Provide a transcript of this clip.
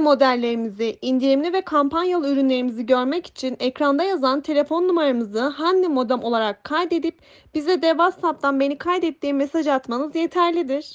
modellerimizi, indirimli ve kampanyalı ürünlerimizi görmek için ekranda yazan telefon numaramızı Hanne Modem olarak kaydedip bize de WhatsApp'tan beni kaydet diye mesaj atmanız yeterlidir.